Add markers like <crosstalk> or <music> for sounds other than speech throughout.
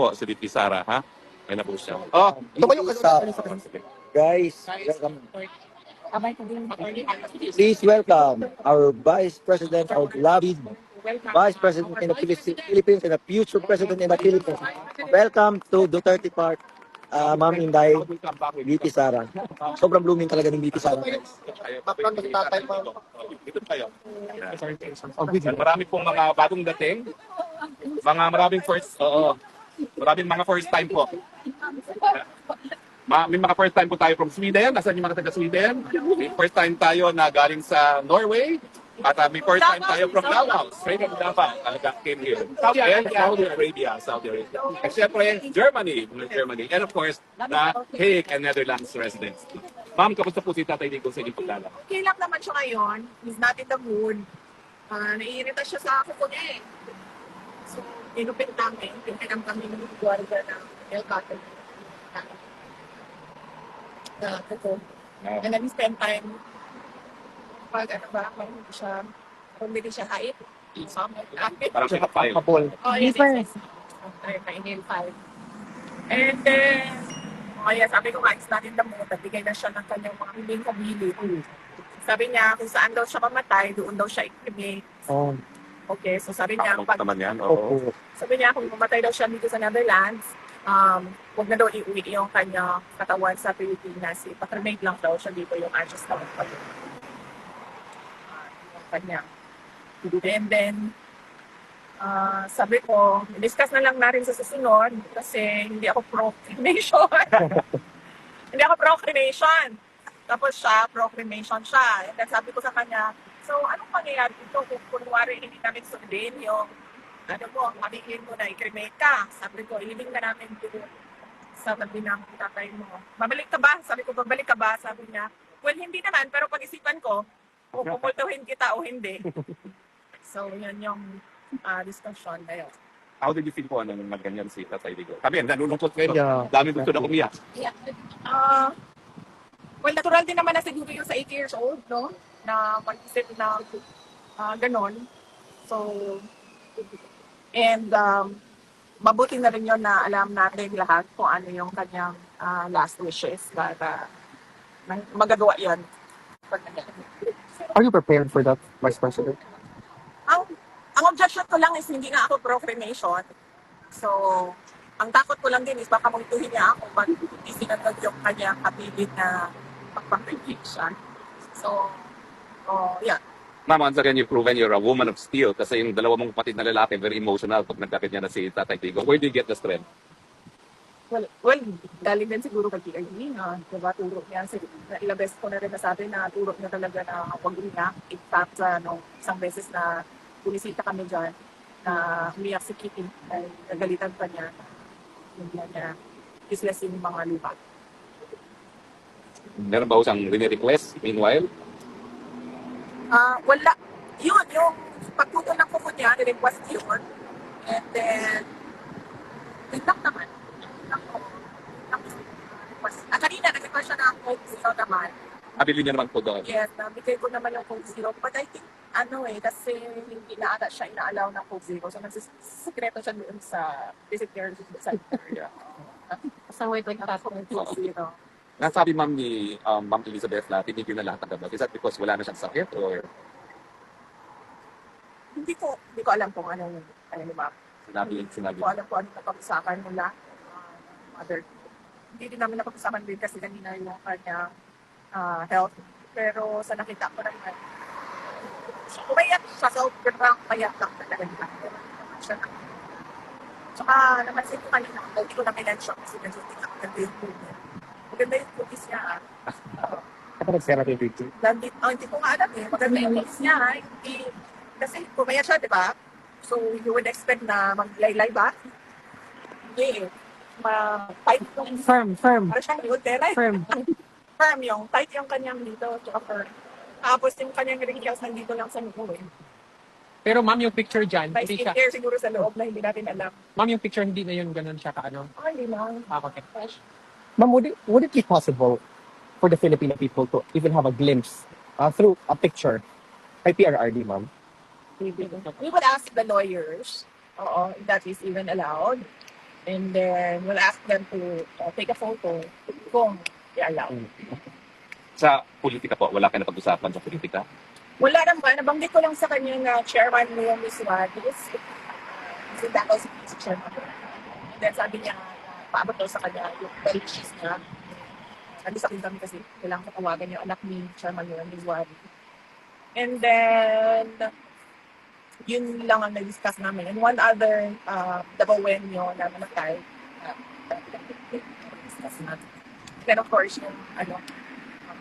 po si VP Sara, ha? May na po siya. Oh, Ito ba yung Sa- Guys, welcome. Please welcome our Vice President of Lobby, Vice President in the Philippines and a future President in the Philippines. Welcome to Duterte Park, uh, Ma'am Inday, VP Sara. Sobrang blooming talaga ng VP Sara. Background ng tatay mo. Dito tayo. Marami pong mga bagong dating. Mga maraming first, oo. Maraming mga first time po. Ma may mga first time po tayo from Sweden. Nasaan yung mga taga Sweden? May first time tayo na galing sa Norway. At uh, may first time tayo from Davao. Straight from Davao. Talaga came here. And Saudi Arabia. Saudi Arabia. At syempre, Germany. Germany. And of course, the Hague and Netherlands residents. Ma'am, kamusta po si Tatay Digo sa inyong pagdala? Okay lang naman siya ngayon. He's not in the mood. Ah, naiirita siya sa kuko niya eh. Inupit namin. Pinagam kami ng guarda ng El Cotton. Na kuko. And then spend time pag ano ba, kung hindi siya, kung hindi siya height. Parang siya kapay. Kapol. Oh, yes, yes, yes. Na-inhale five. And then, oh yeah, sabi ko nga, it's not in the mood. Nagbigay na siya ng kanyang mga hiling kabili. Sabi niya, kung saan daw siya mamatay, doon daw siya i-cremate. Oh, Okay, so sabi niya, Ano pag, naman yan? Oo. opo. sabi niya, kung mamatay daw siya dito sa Netherlands, um, huwag na daw iuwi yung kanya katawan sa Pilipinas. Ipakremate lang daw siya dito yung ashes daw. Pag, uh, yung kanya. And then, ah, sabi ko, discuss na lang natin sa susunod kasi hindi ako pro-cremation. <laughs> hindi ako pro-cremation. Tapos siya, pro-cremation siya. And then sabi ko sa kanya, so anong mangyayari dito kung kunwari hindi namin sundin yung ano mo, aminin mo na i-cremate ka. Sabi ko, ilibing na namin dito sa tabi ng tatay mo. Babalik ka ba? Sabi ko, babalik ka ba? Sabi niya, well, hindi naman, pero pag-isipan ko, kung pupultuhin kita o hindi. So, yun yung ah, discussion na yun. How did you feel po nung magganyan si Tatay Digo? Kami, nalulungkot kayo. Yeah. Dami gusto na umiyak. Ah, well, natural din naman na siguro yung sa 8 years old, no? Na mag-isip na ah, ganon. So, and um, mabuti na rin yun na alam natin lahat kung ano yung kanyang ah, last wishes para ma- magagawa yun. Are you prepared for that, Vice President? ang ang objection ko lang is hindi nga ako pro-cremation. So, ang takot ko lang din is baka multuhin niya ako pag hindi sinunod yung kanyang kapilid na pagpaprecreation. So, oh, yeah. Ma'am, once again, you've proven you're a woman of steel kasi yung dalawa mong kapatid na lalaki, very emotional pag nagkakit niya na si Tatay Digo. Where do you get the strength? Well, well, galing din siguro kay PRD na, diba, turo niya, na ilang beses ko na rin nasabi na turo niya talaga na huwag umiyak. In fact, ano, isang beses na pulisita kami dyan, na umiyak si Kitty, ay nagalitan pa niya. Hindi niya, useless yung mga lupa. Meron ba ho siyang request meanwhile? Ah, wala. Yun, yung pagputol ng kuko niya, nirequest yun. And then, yun lang naman. Yun lang ko. Request. Ah, kanina, nag-request siya ng Coke Zero naman. Nabili niya naman po doon. Yes, nabigay ko naman yung Coke Zero. But I think, ano eh, kasi hindi na ata siya ina-allow ng Coke Zero. So, nagsisikreto siya doon sa visitor center. So wait, like that. Coke Zero. Nasabi ma'am ni um, Ma'am Elizabeth na tinigil na lahat ng gamot. Is that because wala na siyang sakit or Hindi ko, hindi ko alam kung ano yung, ano yung map. sinabi, sinabi? Hindi ko alam kung ano napag-usapan nila. Uh, mother. Hindi din namin napag-usapan din kasi kanina yung kanya ah, health. Pero sa nakita ko naman, umayak siya. So, sobrang payak lang talaga niya. Siya na. Tsaka napansin ko kanina, hindi ko na pinensyon kasi nag-shooting ako ng yung movie. Maganda yung movies niya. ah. Ako nag-therapy with you. Landi, oh, hindi ko nga alam eh. Maganda yung movies niya. ah. Hindi, kasi pumaya siya, di ba? So, you would expect na maglaylay ba? Hindi eh. Ma-tight yung... Firm, firm, Para siyang Nutella. firm. <laughs> Firm yung, tight yung kanyang dito, tsaka firm. Tapos yung kanyang wrinkles nandito lang sa noo eh. Pero ma'am, yung picture dyan, May hindi siya. skincare siguro sa loob na hindi natin alam. Ma'am, yung picture hindi na yun ganun siya ka ano. Ah, hindi lang. Ah, okay. Ma'am, would it, would it be possible for the Filipino people to even have a glimpse uh, through a picture kay PRRD, ma'am? We would ask the lawyers, oo, if that is even allowed. And then we'll ask them to uh, take a photo kung i-allow. Sa politika po, wala kayo napag-usapan sa politika? Wala naman, nabanggit ko lang sa kanya na chairman mo yung Miss because uh, that was si chairman. And then sabi niya, uh, paabot daw sa kanya yung purchase niya. Sabi sa akin kami kasi kailangan katawagan yung anak ni chairman yung Miss One. And then, yun lang ang nag-discuss namin. And one other, uh, Dabawenyo na namatay, uh, discuss natin. Then of course, yung ano,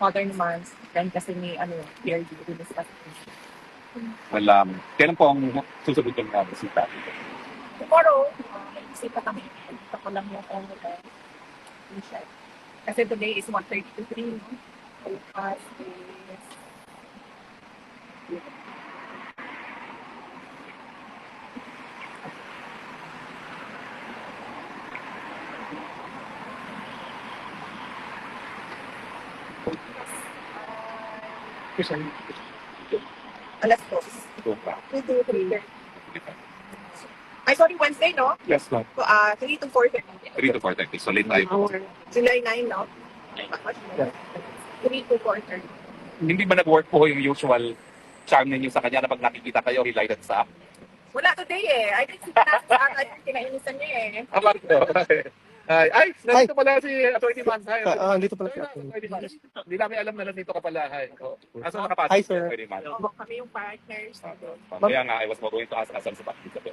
father naman, friend kasi ni ano, Pierre G. discuss Well, um, kailan po ang susunod yung uh, bisita? Tomorrow, bisita kami. Ito ko lang yung ano na check. Kasi today is 1.30 to 3, no? Bukas is... Alas 2. Ito pa. 2 to 3. Ay, sorry, Wednesday, no? Yes, ma'am. So, uh, 3 to 4.30. 3 to 4.30. So, late tayo po. July 9, no? 3 to 4.30. Hindi ba nag-work po yung usual charm ninyo sa kanya na pag nakikita kayo, he lighted sa Wala today eh. I think si Tatas akin, kinainisan niya eh. Ah, bakit po? Ay, ay, nandito pala si Attorney Mansay. Ah, ah, dito pala si na, Atty. Attorney Mans. Hindi namin alam na nandito ka pala. Ay, oh. Aso nakapasok Hi, si sir. Attorney Mans? So, kami yung partners. Ah, Kaya nga, I was going to ask Bakit sa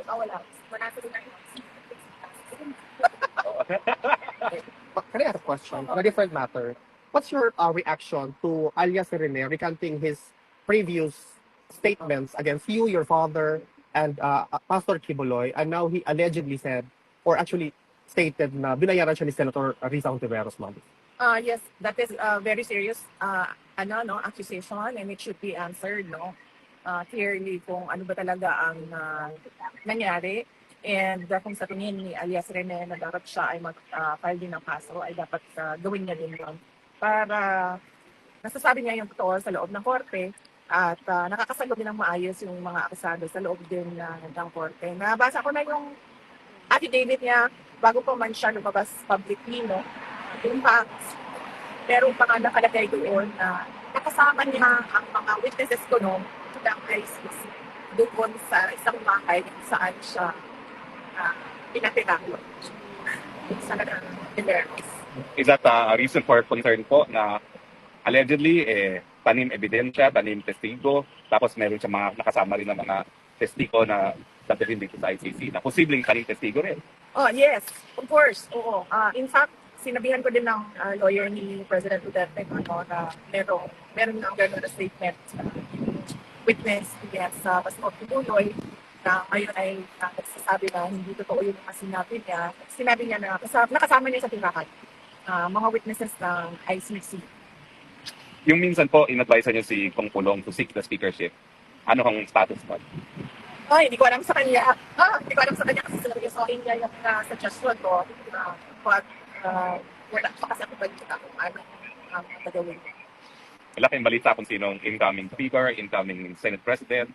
Ah, wala. Wala sa lugar. But <laughs> Can I ask a question on a different matter? What's your uh, reaction to alias Rene recanting his previous statements against you, your father, and uh, Pastor Kiboloy, and now he allegedly said, or actually stated na binayaran siya ni Senator Risa Ontiveros, ma'am? Uh, yes, that is uh, very serious uh, ano, no, accusation and it should be answered no, uh, clearly kung ano ba talaga ang uh, nangyari. And uh, kung sa tingin ni alias Rene na dapat siya ay mag-file din ng kaso, ay dapat uh, gawin niya din yun. Para nasasabi niya yung totoo sa loob ng korte at uh, nakakasagot din ng maayos yung mga akusado sa loob din uh, ng korte. Nabasa ko na yung affidavit niya bago pa man siya lumabas publicly, no? Yung facts, meron pa nga nakalagay doon na nakasama niya ang mga witnesses ko no, ng ICC doon sa isang bahay saan siya uh, pinatirahan. Sa Tiberos. Is that uh, reason for concern po na allegedly, eh, tanim ebidensya, tanim testigo, tapos meron siya mga nakasama rin ng mga testigo na dadalhin dito sa ICC na posibleng kaning testigo rin. Oh, yes. Of course. Oo. Ah, in fact, sinabihan ko din ng ah, lawyer ni President Duterte ano, na meron, meron ng gano'n na statement sa witness against sa Pastor Tuloy na ngayon ay uh, nagsasabi na hindi totoo yung mga sinabi niya. Sinabi niya na kasama, nakasama niya sa tirahan ah, mga witnesses ng ICC. Yung minsan po, in-advise niyo si Kong Pulong to seek the speakership. Ano ang status po? Ay, hindi ko alam sa kanya. Ah, hindi ko alam sa kanya kasi sinabi niya yung uh, suggestion ko. Uh, but, uh, wala pa kasi ako balita kung ano ang um, gagawin. Wala kayong balita kung sinong incoming speaker, incoming Senate President.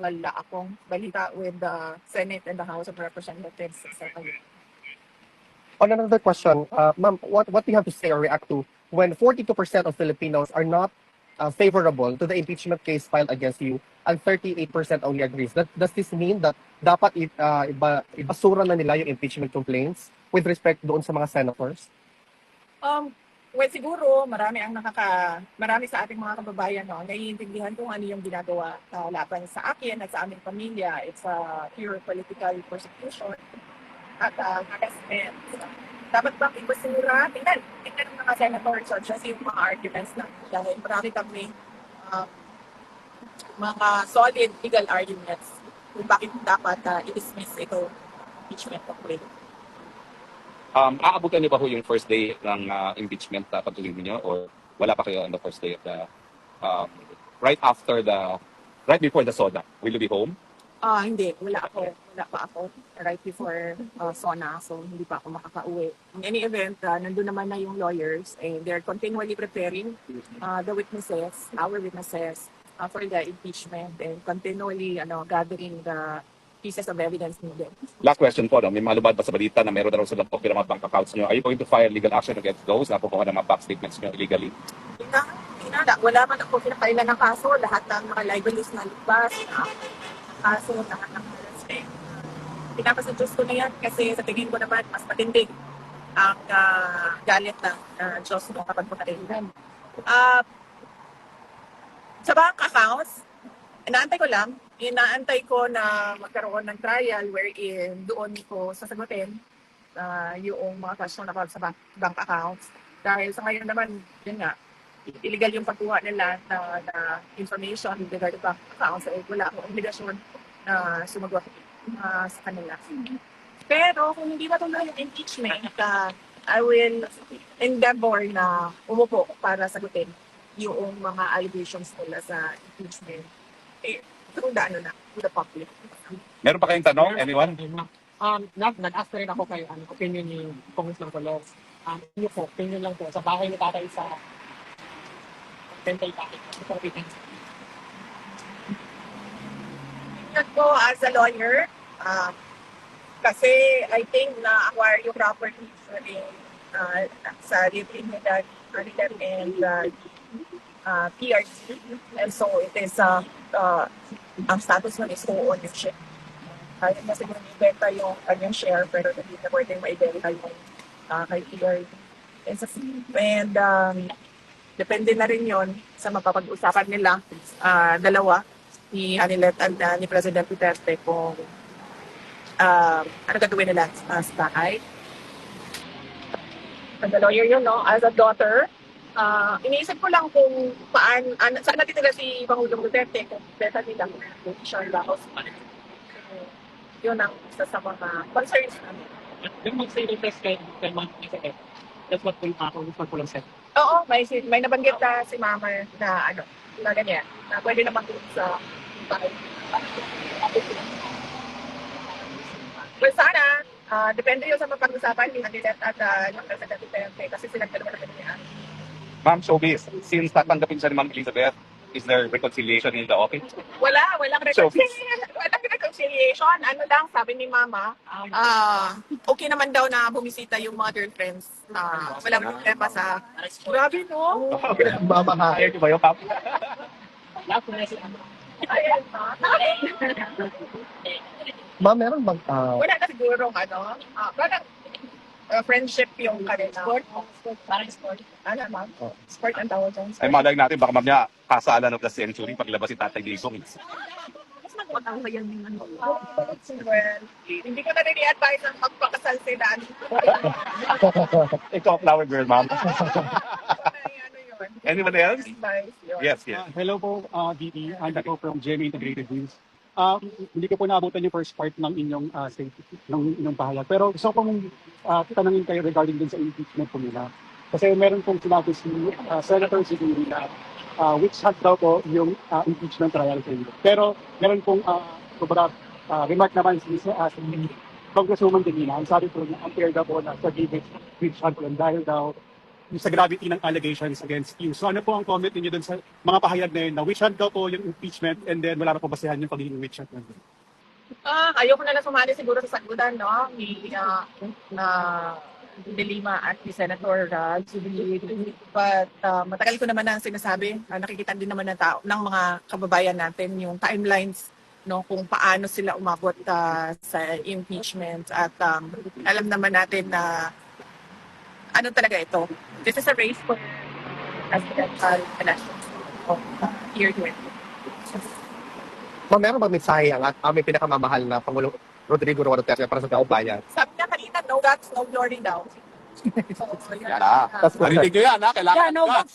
Wala akong balita with the Senate and the House of Representatives sa kanya. On another question, uh, ma'am, what, what do you have to say or react to when 42% of Filipinos are not uh, favorable to the impeachment case filed against you and 38% only agrees? That, does this mean that dapat i- uh, iba, ibasura na nila yung impeachment complaints with respect doon sa mga senators? Um, well, siguro marami ang nakaka, marami sa ating mga kababayan no, naiintindihan kung ano yung ginagawa uh, laban sa akin at sa aming pamilya. It's a pure political persecution at uh, harassment. Dapat bang ibasura? Tingnan, tingnan ng mga senators at just yung mga arguments na dahil marami kami uh, mga solid legal arguments kung bakit dapat uh, i-dismiss ito impeachment complaint. Um, aabutan niyo ba ho yung first day ng uh, impeachment uh, pagtuloy niyo or wala pa kayo on the first day of the um, right after the right before the soda will you be home Ah, hindi. Wala ako. Wala pa ako. Right before uh, SONA. So, hindi pa ako makakauwi. In any event, uh, nandun naman na yung lawyers and they're continually preparing uh, the witnesses, our witnesses, uh, for the impeachment and continually ano, gathering the pieces of evidence needed. Last question po, no? may malubad ba sa balita na meron na raw silang copy ng mga bank accounts nyo? Are you going to file legal action against those na kukuha ng mga bank statements nyo illegally? Ina, ina, wala man ako pinakailan ng kaso, lahat ng mga liabilities na libas, na kaso, lahat ng harassment. Pinapasudyos ko na yan kasi sa tingin ko naman mas matindi ang ah, galit ng uh, Diyos mo kapag patayin. Uh, sa bank accounts, inaantay ko lang, inaantay ko na magkaroon ng trial wherein doon ko sasagutin ah, yung mga question about sa bank, bank accounts. Dahil sa ngayon naman, yun nga, illegal yung pagkuha nila na, na information regarding bank accounts. Eh, wala akong obligasyon na sumagot ah, sa kanila. Pero kung hindi matuloy yung impeachment, ah, I will endeavor na umupo para sagutin yung mga allegations nila sa impeachment. Eh, through the, ano na, to the public. Meron pa kayong tanong? Anyone? Um, nag, nag-ask na rin ako kay ano, opinion ni Congressman Colog. Um, yun po, opinion lang po. Sa bahay ni tatay sa Tentay Bakit. Sa Philippines. Tingnan ko as a lawyer, ah, kasi I think na-acquire yung property sa uh, sa nila, Arilet and uh, uh, PRC. And so it is, uh, uh, ang status nun is co-ownership. Kaya na siguro ibenta yung kanyang share pero hindi na pwedeng maibenta yung uh, kay PRC. And, and um, depende na rin yon sa mapapag-usapan nila ah, dalawa ni Anilet at ah, ni President Duterte kung um, ano gagawin nila uh, sa bahay. As a lawyer yun, no? As a daughter, uh, iniisip ko lang kung paan, an, saan natitira si Pangulong Duterte kung beta nila kung siya ang house. Yun ang isa sa mga concerns namin. Yung mag-say the test kay kay Ma'am Isabel. That's what will uh, Congressman Colog said. Oo, may, may nabanggit na si Mama na ano, na ganyan, na pwede naman sa. Well, sana, ah, depende yun sa mapag-usapan ni Anilet at uh, ng President Duterte kasi sila dalawa na ganyan. Ma'am Showbiz, since tatanggapin siya ni Ma'am Elizabeth, is there reconciliation in the office? Wala, walang So- reconciliation. walang reconciliation. Ano lang, sabi ni Mama, ah, okay naman daw na bumisita yung mga girlfriends. Ah, walang problema sa... Grabe, no? Mama, Ayaw niyo ba yung Ma'am? Si ah. ma'am, meron bang, ah, wala na siguro ano, ah, parang ah, friendship yung kanila. Sport? Parang sport. Ano, ma'am? Oh. Sport ang tawag dyan. Ay malay natin, baka ma'am niya, kasalan of the century paglabas si Tatay Digong. Mas magpatang ba yan yung ano? well, hindi ko na rin i-advise ang magpakasal sila. <laughs> Ikaw, flower girl, ma'am. <laughs> Anyone else? Yun. Yes, yes. Uh, hello po, uh, DD. Andy po from GMA Integrated News. Uh, hindi ko po naabutan yung first part ng inyong uh, statement, ng inyong pahayag. Pero gusto kong uh, tanungin kayo regarding din sa impeachment po nila. Kasi meron pong sinabi si uh, Senator Siguri na uh, which hunt daw po yung uh, impeachment trial sa inyo. Pero meron pong uh, kumbaga, uh, remark naman si, uh, si Congresswoman Delina. Ang sabi po na unfair daw po na sa David yan dahil daw sa gravity ng allegations against you. So ano po ang comment ninyo dun sa mga pahayag na yun na witch hunt daw po yung impeachment and then wala na po basehan yung pagiging witch hunt. na yun? Ah, ayoko na lang sumali siguro sa sagutan, no? Ni, ah, na De Lima at ni Senator uh, But ah, matagal ko naman na sinasabi, ah, nakikita din naman ng tao, ng mga kababayan natin yung timelines no kung paano sila umabot ah, sa impeachment at um, alam naman natin na ano talaga ito. This is a race for presidential elections of uh, year 20. ma'am, meron bang mensahe ang at aming pinakamamahal na Pangulong Rodrigo Roa Duterte para sa taong bayan? Sabi niya kanina, no guts, no glory daw. So, yun. Yan ah. That's good. Marinig nyo yan, ha? Kailangan Yeah, no guts.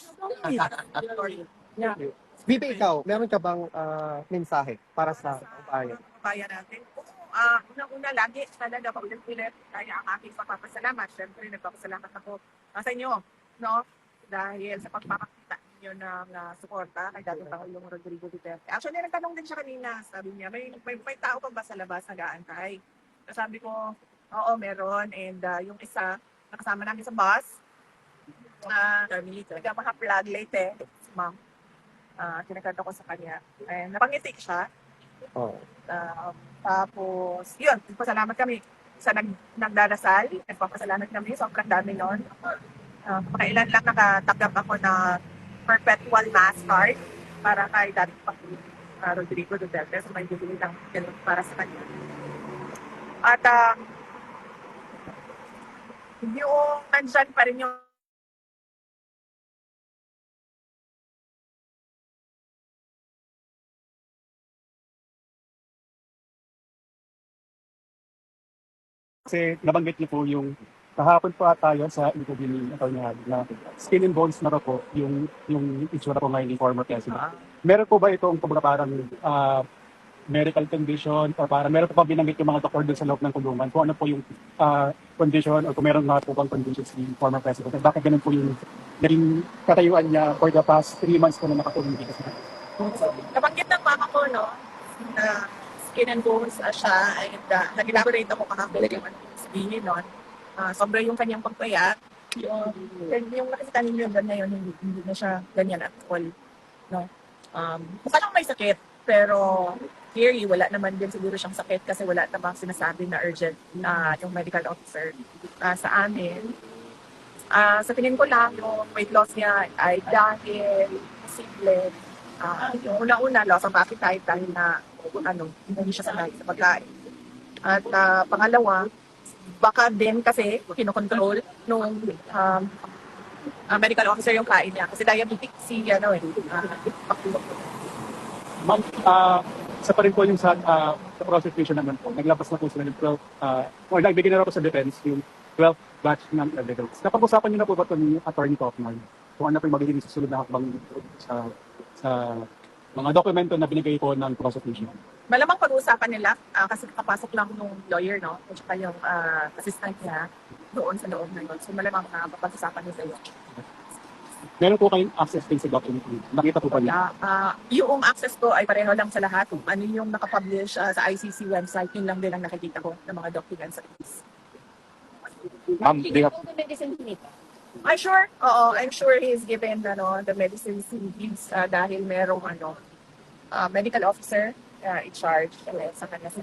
Glory. Yeah. Bibi, ikaw, meron ka bang ah, mensahe para sa taong bayan? Bayan natin. Ah, unang-una lagi, talaga paulit-ulit, kaya ang aking pagpapasalamat. Siyempre, nagpapasalamat ako ah, sa inyo, no? Dahil sa pagpapakita niyo ng ah, suporta kay dating Pangulong Rodrigo Duterte. Actually, nagtanong din siya kanina. Sabi niya, may, may, may tao pa ba sa labas na gaantay? Sabi ko, oo, meron. And ah, yung isa, nakasama namin sa bus, uh, nagkamaha-plug late eh, si ma'am. Ah, kinakanta ko sa kanya. And napangiti siya. Oh. Um, tapos, yun, pasalamat kami sa nag, nagdarasal. Nagpapasalamat kami. Sobrang dami nun. Uh, pakailan lang nakatanggap ako na perpetual mass card para kay Dating Pangulo uh, Rodrigo Duterte. So may bibili lang para sa kanya. At um, yung nandyan pa rin yung Kasi nabanggit niyo po yung kahapon pa tayo sa interview ni Atty. Hadi na skin and bones na po yung yung itsura po ngayon ni former president. Meron po ba itong kumbaga parang ah, medical condition or parang meron po ba binanggit yung mga doktor doon sa loob ng kulungan kung ano po yung ah, condition or kung meron nga po bang conditions ni former president at bakit ganun po yung naging katayuan niya for the past three months po na nakatulong dito sa nabanggit ng mama ko, no, na skin and bones uh, siya, and uh, nag-elaborate ako kahapon ano yung sabihin nun. Uh, sobra yung kanyang pagpayat. Yung, yung nakita ninyo doon na yun, hindi, hindi na siya ganyan at all. No? Um, mukha lang may sakit, pero clearly wala naman din siguro siyang sakit kasi wala namang sinasabi na urgent na yung medical officer uh, sa amin. Ah, sa tingin ko lang, yung weight loss niya ay dahil posible Ah, yung una-una, loss of appetite dahil na ano, hindi siya sanay sa pagkain. At ah, pangalawa, baka din kasi kinokontrol nung um, ah, medical officer yung kain niya. Kasi diabetic si ano eh. ah, Ma'am, ah, isa pa rin po yung sa, ah, sa prosecution naman po. Naglabas na po sila ng 12, uh, or nagbigay na po sa defense yung 12 batch ng evidence. Napag-usapan niyo na po ba ito ni Attorney Kaufman? Kung ano po yung magiging susunod na hakbang sa, sa mga dokumento na binigay po ng prosecution. malamang pag-uusapan nila ah, kasi kapasok lang nung lawyer, no? At saka yung ah, assistant niya doon sa loob na yun. So malamang na papag-usapan nila yun. Meron po kayong access din sa document. Nakita po pa niya. Yeah, ah, yung access ko ay pareho lang sa lahat. Kung ano yung nakapublish ah, sa ICC website, yun lang din ang nakikita ko ng mga documents. Ma'am, they have I'm sure, oo, I'm sure he's given ano, the medicines he needs ah, dahil merong ano, ah, medical officer ah, in charge uh, sa kanya sa